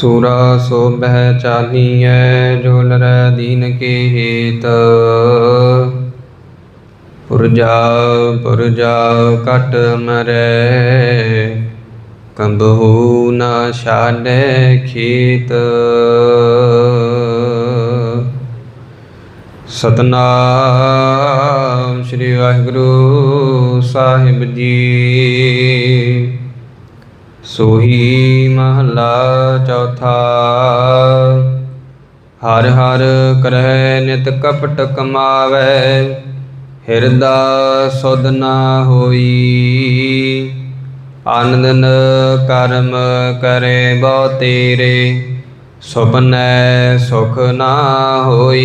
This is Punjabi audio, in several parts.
ਸੂਰਾ ਸੋ ਬਹਿ ਚਾਲੀਐ ਜੋ ਲਰੈ ਦੀਨ ਕੇ ਹੇਤ। ਪੁਰਜਾ ਪੁਰਜਾ ਕਟ ਮਰੈ। ਕੰਬਹੂ ਨਾ ਛਾੜੈ ਖੇਤ। ਸਤਨਾਮ ਸ੍ਰੀ ਵਾਹਿਗੁਰੂ ਸਾਹਿਬ ਜੀ। ਸੋਹੀ ਮਹਲਾ ਚੌਥਾ। ਹਰ ਹਰ ਕਰਹਿ ਨਿਤ ਕਪਟ ਕਮਾਵੈ, ਹਿਰਦਾ ਸੁਧ ਨਾ ਹੋਈ। ਆਨੰਦਨ ਕਰਮ ਕਰੇ ਬਹੁ ਤੇਰੇ, ਸੁਪਨੈ ਸੁਖ ਨਾ ਹੋਈ।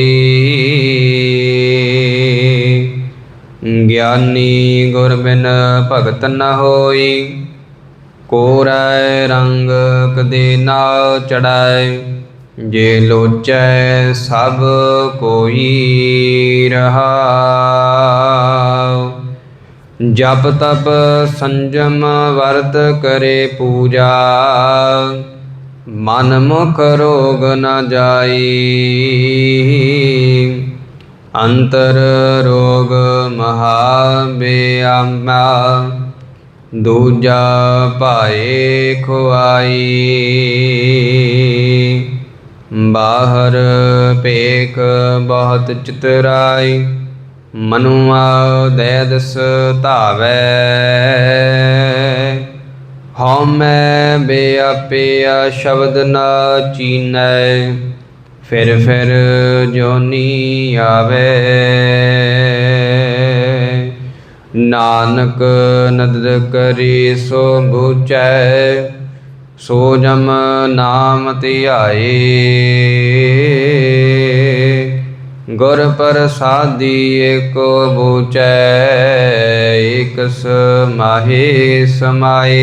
ਗਿਆਨੀ ਗੁਰ ਬਿਨ ਭਗਤ ਨ ਹੋਈ। ਕੋਰੈ ਰੰਗ ਕਦੇ ਨਾ ਚੜਾਏ ਜੇ ਲੋਚੈ ਸਭ ਕੋਈ ਰਹਾ ਜਪ ਤਪ ਸੰਜਮ ਵਰਤ ਕਰੇ ਪੂਜਾ, ਮਨ ਮੁਖ ਰੋਗ ਨ ਜਾਈ। ਅੰਤਰ ਰੋਗ ਮਹਾ ਬੇਆਮਾ ਦੂਜਾ ਭਾਏ ਖੁਆਈ। ਬਾਹਰ ਪੇਖ ਬਹੁਤ ਚਿਤਰਾਈ, ਮਨੁਆ ਦੈਦਸ ਧਾਵੈ। ਹਉਮੈ ਬੇਅਪਿਆ ਸ਼ਬਦ ਨਾ ਚੀਨੈ, ਫਿਰ ਫਿਰ ਜੋਨੀ ਆਵੇ। ਨਾਨਕ ਨਦਰ ਕਰੀ ਸੋ ਬੁਚੈ, ਸੋ ਜਮ ਨਾਮ ਧਿਆਏ। ਗੁਰ ਪ੍ਰਸਾਦੀ ਏਕੋ ਬੁਚੈ ਇਕ ਸਮਾਹੇ ਸਮਾਏ।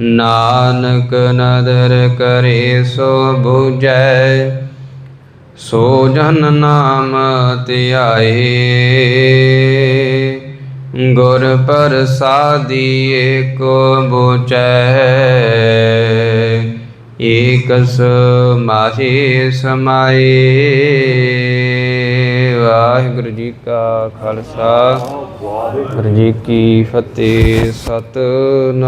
ਨਾਨਕ ਨਦਰ ਕਰੇ ਸੋ ਬੁਝੈ ਸੋ ਜਨ ਨਾਮ ਧਿਆਏ ਗੁਰ ਪ੍ਰਸਾਦੀ ਏਕੋ ਬੁਚੈ। ਏਕਸ ਮਾਹੇ ਸਮਾਏ। ਵਾਹਿਗੁਰੂ ਜੀ ਕਾ ਖਾਲਸਾ। ਵਾਹਿਗੁਰੂ ਜੀ ਕੀ ਫਤਿਹ ਸਤਿ